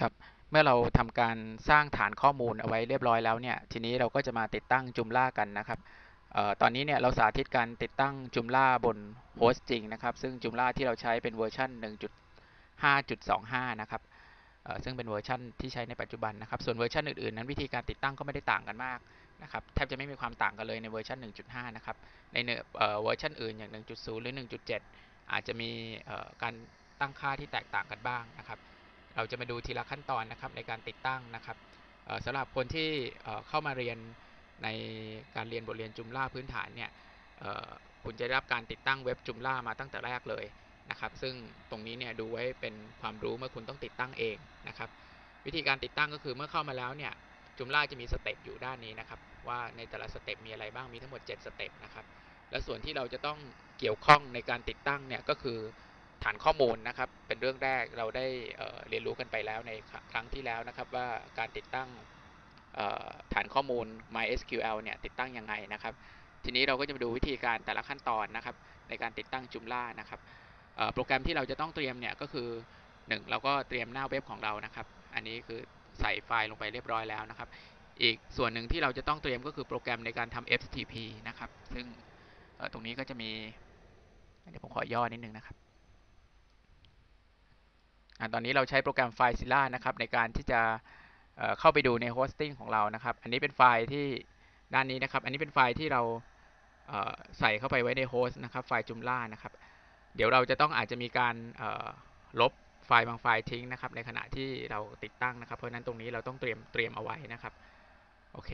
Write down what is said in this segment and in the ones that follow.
ครับเมื่อเราทำการสร้างฐานข้อมูลเอาไว้เรียบร้อยแล้วเนี่ยทีนี้เราก็จะมาติดตั้งจุมล่ากันนะครับออตอนนี้เนี่ยเราสาธิตการติดตั้งจุมล่าบนโฮสต์จริงนะครับ ซึ่งจุมล่าที่เราใช้เป็นเวอร์ชัน1.5.25 นะครับซึ่งเป็นเวอร์ชันที่ใช้ในปัจจุบันนะครับ ส่วนเวอร์ชันอื่นๆนั้นวิธีการติดตั้งก็ไม่ได้ต่างกันมากนะครับแทบจะไม่มีความต่างกันเลยในเวอร์ชัน1.5 นะครับ ในเวอร์ชันอื่นอย่าง 1.0 หรือ 1.7 อาจจะมีการตั้งค่าที่แตกต่างกันบ้างนะครับ เราจะมาดูทีละขั้นตอนนะครับในการติดตั้งนะครับสำหรับคนที่เข้ามาเรียนในการเรียนบทเรียนจุมล่าพื้นฐานเนี่ยคุณจะได้รับการติดตั้งเว็บจุมล่ามาตั้งแต่แรกเลยนะครับ ซึ่งตรงนี้เนี่ยดูไว้เป็นความรู้เมื่อคุณต้องติดตั้งเองนะครับ วิธีการติดตั้งก็คือเมื่อเข้ามาแล้วเนี่ยจุมล่าจะมีสเต็ปอยู่ด้านนี้นะครับ ว่าในแต่ละสเต็ปมีอะไรบ้างมีทั้งหมด 7 สเต็ปนะครับและส่วนที่เราจะต้องเกี่ยวข้องในการติดตั้งเนี่ยก็คือ ฐานข้อมูลนะครับ เป็นเรื่องแรกเราได้เเรียนรู้กันไปแล้วในครั้งที่แล้วนะครับ ว่าการติดตั้งฐานข้อมูล MySQL เนี่ยติดตั้งยังไงนะครับ ทีนี้เราก็จะมาดูวิธีการแต่ละขั้นตอนนะครับ ในการติดตั้งจุมล่านะครับโปรแกรมที่เราจะต้องเตรียมเนี่ยก็คือ 1 เราก็เตรียมหน้าเว็บของเรานะครับ อันนี้คือใส่ไฟล์ลงไปเรียบร้อยแล้วนะครับ อีกส่วนหนึ่งที่เราจะต้องเตรียมก็คือโปรแกรมในการทำ FTP นะครับ ซึ่งตรงนี้ก็จะมีเดี๋ยวผมขอย่อนิดนึงนะครับ อตอนนี้เราใช้โปรแกรม FileZilla นะครับในการที่จะเเข้าไปดูในโฮสติ้งของเรานะครับ อันนี้เป็นไฟล์ที่ด้านนี้นะครับ อันนี้เป็นไฟล์ที่เราเอ่อใส่เข้าไปไว้ในโฮสต์นะครับ ไฟล์ Joomla นะครับ เดี๋ยวเราจะต้องอาจจะมีการลบไฟล์บางไฟล์ทิ้งนะครับ ในขณะที่เราติดตั้งนะครับ เพราะนั้นตรงนี้เราต้องเตรียมเตรียมเอาไว้นะครับ โอเค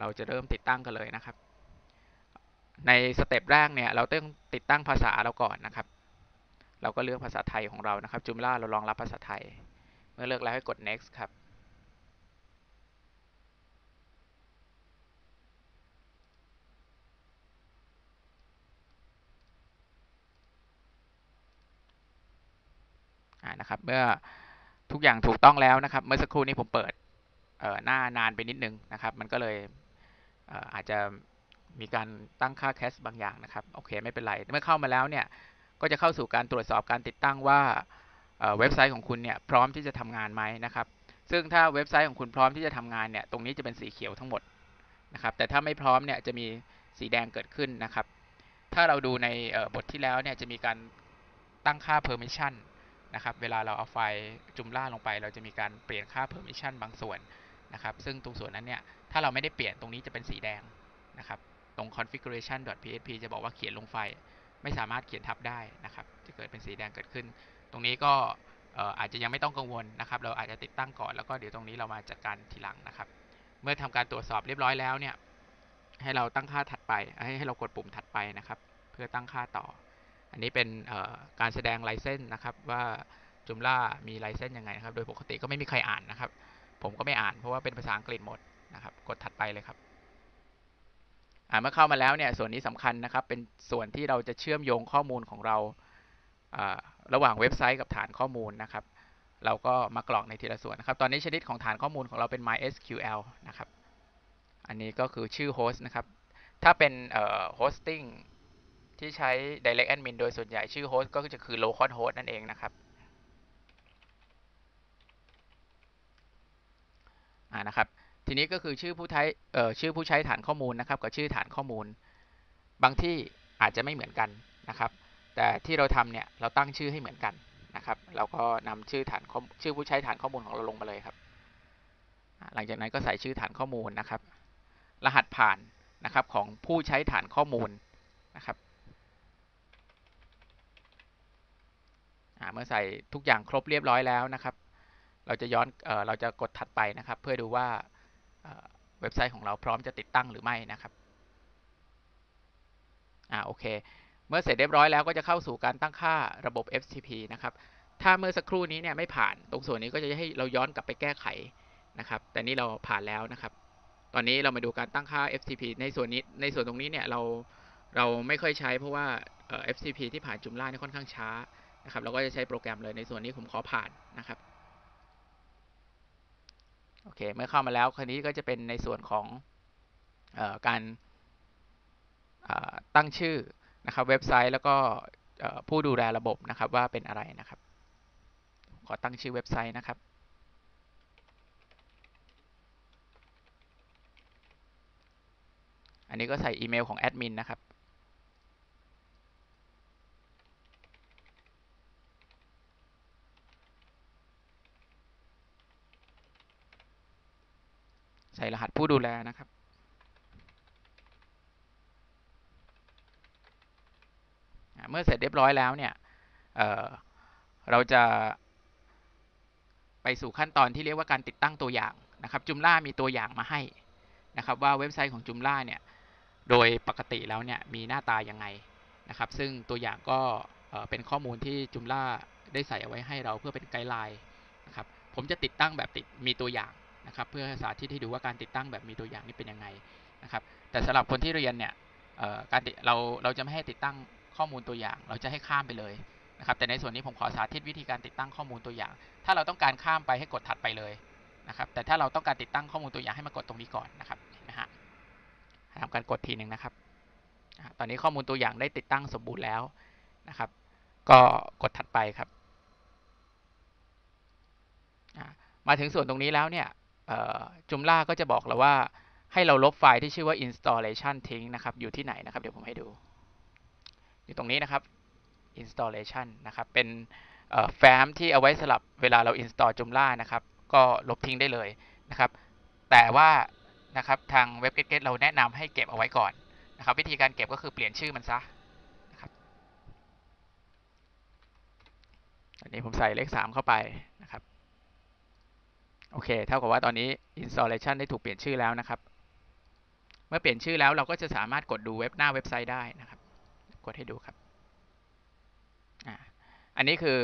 เราจะเริ่มติดตั้งกันเลยนะครับ ในสเต็ปแรกเนี่ย เราต้องติดตั้งภาษาเราก่อนนะครับ เราก็เลือกภาษาไทยของเรานะครับ Joomla เรารองรับภาษาไทย เมื่อเลือกแล้วให้กด next ครับอ่านะครับ เมื่อทุกอย่างถูกต้องแล้วนะครับ เมื่อสักครู่นี้ผมเปิดเออหน้านานไปนิดนึงนะครับ มันก็เลยเอออาจจะมีการตั้งค่าแคชบางอย่างนะครับ โอเค ไม่เป็นไร เมื่อเข้ามาแล้วเนี่ย ก็จะเข้าสู่การตรวจสอบการติดตั้งว่าเว็บไซต์ของคุณเนี่ยพร้อมที่จะทำงานไหมนะครับ ซึ่งถ้าเว็บไซต์ของคุณพร้อมที่จะทำงานเนี่ยตรงนี้จะเป็นสีเขียวทั้งหมดนะครับแต่ถ้าไม่พร้อมเนี่ยจะมีสีแดงเกิดขึ้นนะครับ ถ้าเราดูในบทที่แล้วเนี่ยจะมีการตั้งค่า permission นะครับเวลาเราเอาไฟล์จุมล่าลงไป เราจะมีการเปลี่ยนค่า permission บางส่วนนะครับซึ่งตรงส่วนนั้นเนี่ยถ้าเราไม่ได้เปลี่ยนตรงนี้จะเป็นสีแดงนะครับตรง configuration.php จะบอกว่าเขียนลงไฟล์ ไม่สามารถเขียนทับได้นะครับ จะเกิดเป็นสีแดงเกิดขึ้น ตรงนี้ก็อาจจะยังไม่ต้องกังวลนะครับ เราอาจจะติดตั้งก่อนแล้วก็เดี๋ยวตรงนี้เรามาจัดการทีหลังนะครับ เมื่อทำการตรวจสอบเรียบร้อยแล้วเนี่ยให้เราตั้งค่าถัดไปให้ให้เรากดปุ่มถัดไปนะครับ เพื่อตั้งค่าต่อ อันนี้เป็นการแสดงไลเซนส์นะครับว่าจุมล่ามีไลเซนส์ยังไงนะครับ โดยปกติก็ไม่มีใครอ่านนะครับ ผมก็ไม่อ่านเพราะว่าเป็นภาษาอังกฤษหมดนะครับ กดถัดไปเลยครับ เมื่อเข้ามาแล้วเนี่ยส่วนนี้สำคัญนะครับ เป็นส่วนที่เราจะเชื่อมโยงข้อมูลของเราระหว่างเว็บไซต์กับฐานข้อมูลนะครับ เราก็มากรอกในทีละส่วนนะครับ ตอนนี้ชนิดของฐานข้อมูลของเราเป็น MySQL นะครับ อันนี้ก็คือชื่อโฮสต์นะครับ ถ้าเป็นเอ่อ hosting ที่ใช้ direct admin โดยส่วนใหญ่ชื่อโฮสต์ก็จะคือ localhost นั่นเองนะครับอ่านะครับ ทีนี้ก็คือชื่อผู้ใช้เอ่อชื่อผู้ใช้ฐานข้อมูลนะครับ กับชื่อฐานข้อมูล บางที่อาจจะไม่เหมือนกันนะครับ แต่ที่เราทำเนี่ยเราตั้งชื่อให้เหมือนกันนะครับ เราก็นำชื่อฐานข้อชื่อผู้ใช้ฐานข้อมูลของเราลงมาเลยครับ หลังจากนั้นก็ใส่ชื่อฐานข้อมูลนะครับ รหัสผ่านนะครับของผู้ใช้ฐานข้อมูลนะครับเมื่อใส่ทุกอย่างครบเรียบร้อยแล้วนะครับ เราจะย้อนเอเราจะกดถัดไปนะครับ เพื่อดูว่า เว็บไซต์ของเราพร้อมจะติดตั้งหรือไม่นะครับอ่าโอเค เมื่อเสร็จเรียบร้อยแล้วก็จะเข้าสู่การตั้งค่าระบบ FTP นะครับถ้าเมื่อสักครู่นี้เนี่ยไม่ผ่านตรงส่วนนี้ก็จะให้เราย้อนกลับไปแก้ไขนะครับ แต่นี่เราผ่านแล้วนะครับ ตอนนี้เรามาดูการตั้งค่า FTP ในส่วนนี้ในส่วนตรงนี้เนี่ยเราเราไม่ค่อยใช้เพราะว่า FTP ที่ผ่านจุมล่าเนี่ยค่อนข้างช้านะครับเราก็จะใช้โปรแกรมเลยในส่วนนี้ผมขอผ่านนะครับ โอเค เมื่อเข้ามาแล้วคราวนี้ก็จะเป็นในส่วนของออการตั้งชื่อนะครับเว็บไซต์แล้วก็ผู้ดูแลระบบนะครับว่าเป็นอะไรนะครับ ขอตั้งชื่อเว็บไซต์นะครับ อันนี้ก็ใส่อีเมลของแอดมินนะครับ ส่รหัสผู้ดูแลนะครับ เมื่อเสร็จเรียบร้อยแล้วเนี่ยเเราจะไปสู่ขั้นตอนที่เรียกว่าการติดตั้งตัวอย่างนะครับจุมล่ามีตัวอย่างมาให้นะครับว่าเว็บไซต์ของจุมล่าเนี่ยโดยปกติแล้วเนี่ยมีหน้าตายังไงนะครับ ซึ่งตัวอย่างก็เอ่อเป็นข้อมูลที่จุมล่าได้ใส่เอาไว้ให้เราเพื่อเป็นไกด์ไลน์นะครับผมจะติดตั้งแบบติดมีตัวอย่าง นะครับเพื่อสาธิตให้ดูว่าการติดตั้งแบบมีตัวอย่างนี่เป็นยังไงนะครับแต่สำหรับคนที่เรียนเนี่ยเอ่อการเราเราจะไม่ให้ติดตั้งข้อมูลตัวอย่าง เราจะให้ข้ามไปเลยนะครับแต่ในส่วนนี้ผมขอสาธิตวิธีการติดตั้งข้อมูลตัวอย่าง ถ้าเราต้องการข้ามไปให้กดถัดไปเลยนะครับแต่ถ้าเราต้องการติดตั้งข้อมูลตัวอย่างให้มากดตรงนี้ก่อนนะครับเห็นไหมฮะทำการกดทีหนึ่งนะครับตอนนี้ข้อมูลตัวอย่างได้ติดตั้งสมบูรณ์แล้วนะครับ ก็กดถัดไปครับ มาถึงส่วนตรงนี้แล้วเนี่ย จุมล่าก็จะบอกเราว่าให้เราลบไฟล์ที่ชื่อว่า installation ทิ้งนะครับ อยู่ที่ไหนนะครับ เดี๋ยวผมให้ดู อยู่ตรงนี้นะครับ installation นะครับ เป็นแฟ้มที่เอาไว้สลับเวลาเรา install Joomla นะครับ ก็ลบทิ้งได้เลยนะครับ แต่ว่านะครับทางเว็บ GetGet เราแนะนำให้เก็บเอาไว้ก่อนนะครับ วิธีการเก็บก็คือเปลี่ยนชื่อมันซะนะครับอันนี้ผมใส่เลข 3 เข้าไปนะครับ โอเค เท่ากับว่าตอนนี้ installation ได้ถูกเปลี่ยนชื่อแล้วนะครับ เมื่อเปลี่ยนชื่อแล้วเราก็จะสามารถกดดูเว็บหน้าเว็บไซต์ได้นะครับ กดให้ดูครับ อันนี้คือ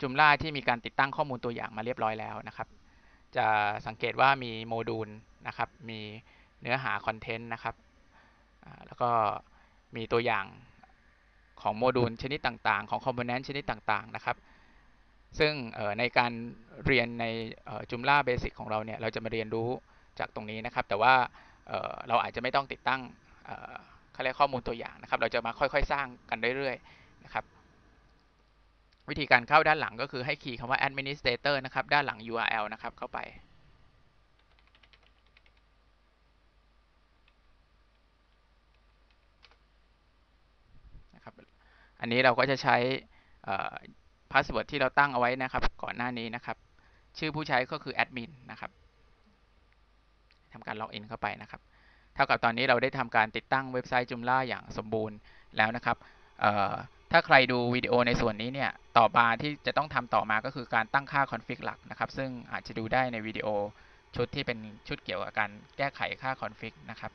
จุมล่าที่มีการติดตั้งข้อมูลตัวอย่างมาเรียบร้อยแล้วนะครับ จะสังเกตว่ามีโมดูลนะครับ มีเนื้อหาคอนเทนต์นะครับ แล้วก็มีตัวอย่างของโมดูลชนิดต่างๆ ของคอมโพเนนต์ชนิดต่างๆ นะครับ ซึ่งในการเรียนในจุมล่าเบสิกของเราเนี่ยเราจะมาเรียนรู้จากตรงนี้นะครับ แต่ว่าเราอาจจะไม่ต้องติดตั้งเขาเรียกข้อมูลตัวอย่างนะครับ เราจะมาค่อยๆ สร้างกันเรื่อยๆนะครับ วิธีการเข้าด้านหลังก็คือให้คีย์คำว่า administrator นะครับ ด้านหลัง URL นะครับเข้าไปนะครับอันนี้เราก็จะใช้ พาสเวิร์ดที่เราตั้งเอาไว้นะครับ ก่อนหน้านี้นะครับ ชื่อผู้ใช้ก็คือแอดมินนะครับทำการล็อกอินเข้าไปนะครับ เท่ากับตอนนี้เราได้ทำการติดตั้งเว็บไซต์ Joomla อย่างสมบูรณ์แล้วนะครับถ้าใครดูวิดีโอในส่วนนี้เนี่ย ต่อมาที่จะต้องทำต่อมาก็คือการตั้งค่าคอนฟิกหลักนะครับ ซึ่งอาจจะดูได้ในวิดีโอชุดที่เป็นชุดเกี่ยวกับการแก้ไขค่าคอนฟิกนะครับ